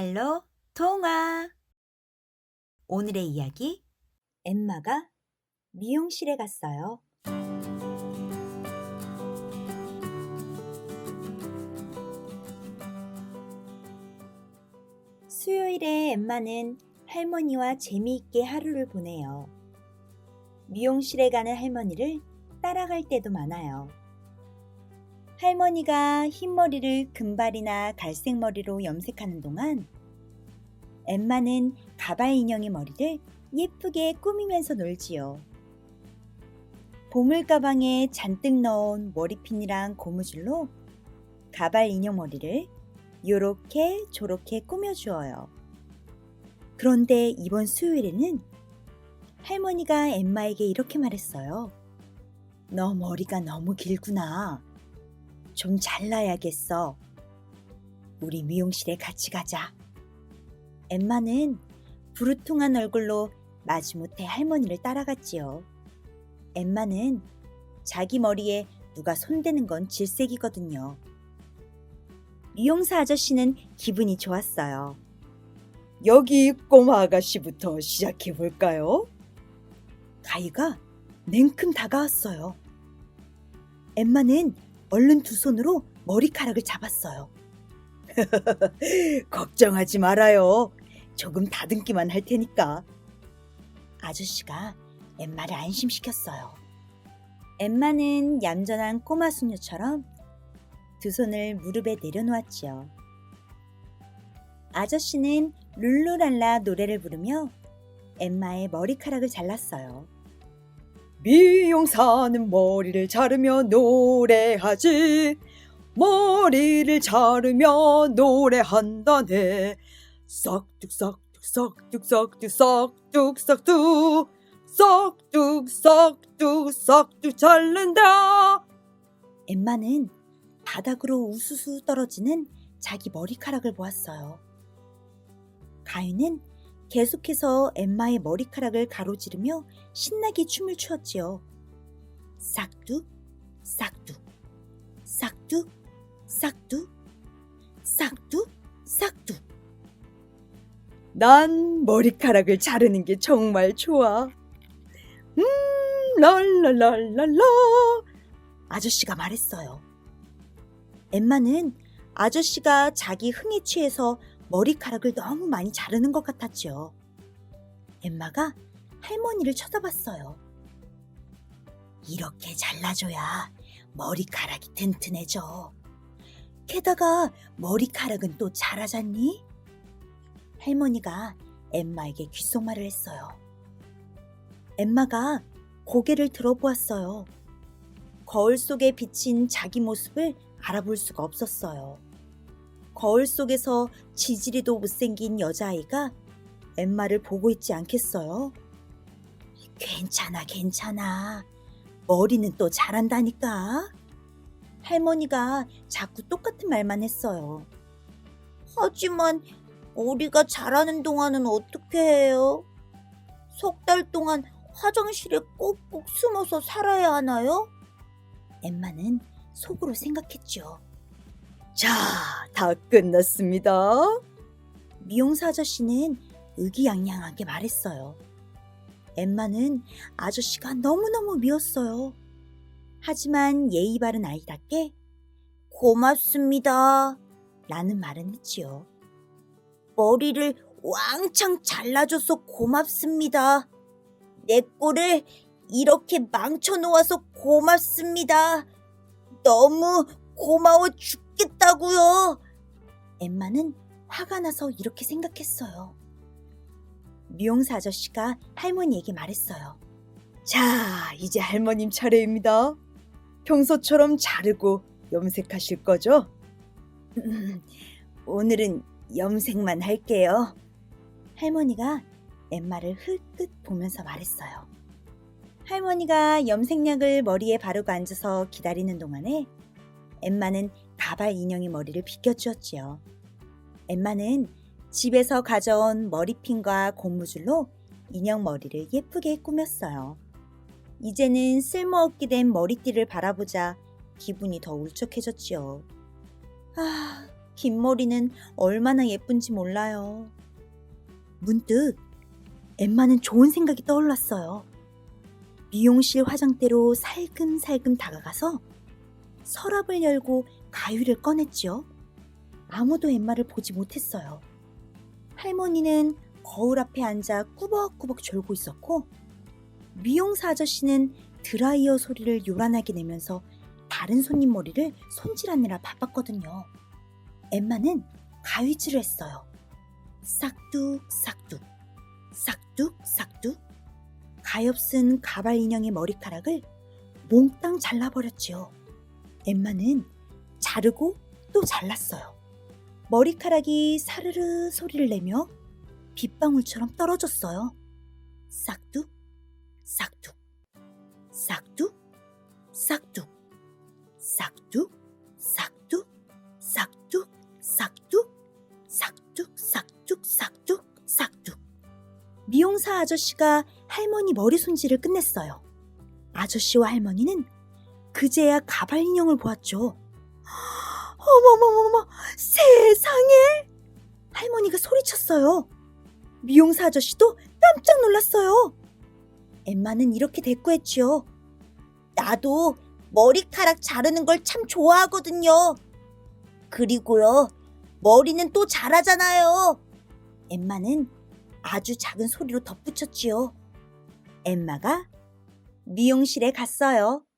헬로 통화 오늘의 이야기 엠마가 미용실에 갔어요. 수요일에 엠마는 할머니와 재미있게 하루를 보내요. 미용실에 가는 할머니를 따라갈 때도 많아요. 할머니가 흰머리를 금발이나 갈색머리로 염색하는 동안 엠마는 가발 인형의 머리를 예쁘게 꾸미면서 놀지요. 보물 가방에 잔뜩 넣은 머리핀이랑 고무줄로 가발 인형 머리를 요렇게 저렇게 꾸며주어요. 그런데 이번 수요일에는 할머니가 엠마에게 이렇게 말했어요. 너 머리가 너무 길구나. 좀 잘라야겠어. 우리 미용실에 같이 가자. 엠마는 부르퉁한 얼굴로 마지못해 할머니를 따라갔지요. 엠마는 자기 머리에 누가 손대는 건 질색이거든요. 미용사 아저씨는 기분이 좋았어요. 여기 꼬마 아가씨부터 시작해 볼까요? 가이가 냉큼 다가왔어요. 엠마는 얼른 두 손으로 머리카락을 잡았어요. 걱정하지 말아요. 조금 다듬기만 할 테니까. 아저씨가 엠마를 안심시켰어요. 엠마는 얌전한 꼬마 숙녀처럼 두 손을 무릎에 내려놓았지요. 아저씨는 룰루랄라 노래를 부르며 엠마의 머리카락을 잘랐어요. 미용사는 머리를 자르며 노래하지. 머리를 자르며 노래한다네. 싹둑 싹둑 싹둑 싹둑 싹둑 싹둑 싹둑 싹둑 자른다. 엠마는 바닥으로 우수수 떨어지는 자기 머리카락을 보았어요. 가인은 계속해서 엠마의 머리카락을 가로지르며 신나게 춤을 추었지요. 싹둑, 싹둑, 싹둑, 싹둑, 싹둑, 싹둑. 난 머리카락을 자르는 게 정말 좋아. 음, 랄랄랄랄라. 아저씨가 말했어요. 엠마는 아저씨가 자기 흥에 취해서 머리카락을 너무 많이 자르는 것 같았죠. 엠마가 할머니를 쳐다봤어요. 이렇게 잘라줘야 머리카락이 튼튼해져. 게다가 머리카락은 또 자라잖니? 할머니가 엠마에게 귓속말을 했어요. 엠마가 고개를 들어보았어요. 거울 속에 비친 자기 모습을 알아볼 수가 없었어요. 거울 속에서 지지리도 못생긴 여자아이가 엠마를 보고 있지 않겠어요? 괜찮아, 괜찮아. 머리는 또 자란다니까. 할머니가 자꾸 똑같은 말만 했어요. 하지만 머리가 자라는 동안은 어떻게 해요? 석 달 동안 화장실에 꼭꼭 숨어서 살아야 하나요? 엠마는 속으로 생각했죠. 자, 다 끝났습니다. 미용사 아저씨는 의기양양하게 말했어요. 엠마는 아저씨가 너무너무 미웠어요. 하지만 예의 바른 아이답게 고맙습니다. 라는 말은 했지요. 머리를 왕창 잘라줘서 고맙습니다. 내 꼴을 이렇게 망쳐놓아서 고맙습니다. 너무 고마워 죽 겠다고요. 엠마는 화가 나서 이렇게 생각했어요. 미용사 아저씨가 할머니에게 말했어요. 자, 이제 할머님 차례입니다. 평소처럼 자르고 염색하실 거죠? 음, 오늘은 염색만 할게요. 할머니가 엠마를 흘끗 보면서 말했어요. 할머니가 염색약을 머리에 바르고 앉아서 기다리는 동안에 엠마는 가발 인형의 머리를 빗겨주었지요. 엠마는 집에서 가져온 머리핀과 고무줄로 인형 머리를 예쁘게 꾸몄어요. 이제는 쓸모없게 된 머리띠를 바라보자 기분이 더 울적해졌지요. 아, 긴 머리는 얼마나 예쁜지 몰라요. 문득 엠마는 좋은 생각이 떠올랐어요. 미용실 화장대로 살금살금 다가가서 서랍을 열고 가위를 꺼냈지요. 아무도 엠마를 보지 못했어요. 할머니는 거울 앞에 앉아 꾸벅꾸벅 졸고 있었고, 미용사 아저씨는 드라이어 소리를 요란하게 내면서 다른 손님 머리를 손질하느라 바빴거든요. 엠마는 가위질을 했어요. 싹둑, 싹둑, 싹둑, 싹둑. 가엾은 가발 인형의 머리카락을 몽땅 잘라버렸지요. 엠마는 자르고 또 잘랐어요. 머리카락이 사르르 소리를 내며 빗방울처럼 떨어졌어요. 싹둑, 싹둑, 싹둑, 싹둑, 싹둑, 싹둑, 싹둑, 싹둑, 싹둑, 싹둑, 싹둑, 싹둑. 미용사 아저씨가 할머니 머리 손질을 끝냈어요. 아저씨와 할머니는 그제야 가발 인형을 보았죠. 어머머머머, 세상에! 할머니가 소리쳤어요. 미용사 아저씨도 깜짝 놀랐어요. 엠마는 이렇게 대꾸했지요. 나도 머리카락 자르는 걸 참 좋아하거든요. 그리고요, 머리는 또 자라잖아요. 엠마는 아주 작은 소리로 덧붙였지요. 엠마가 미용실에 갔어요.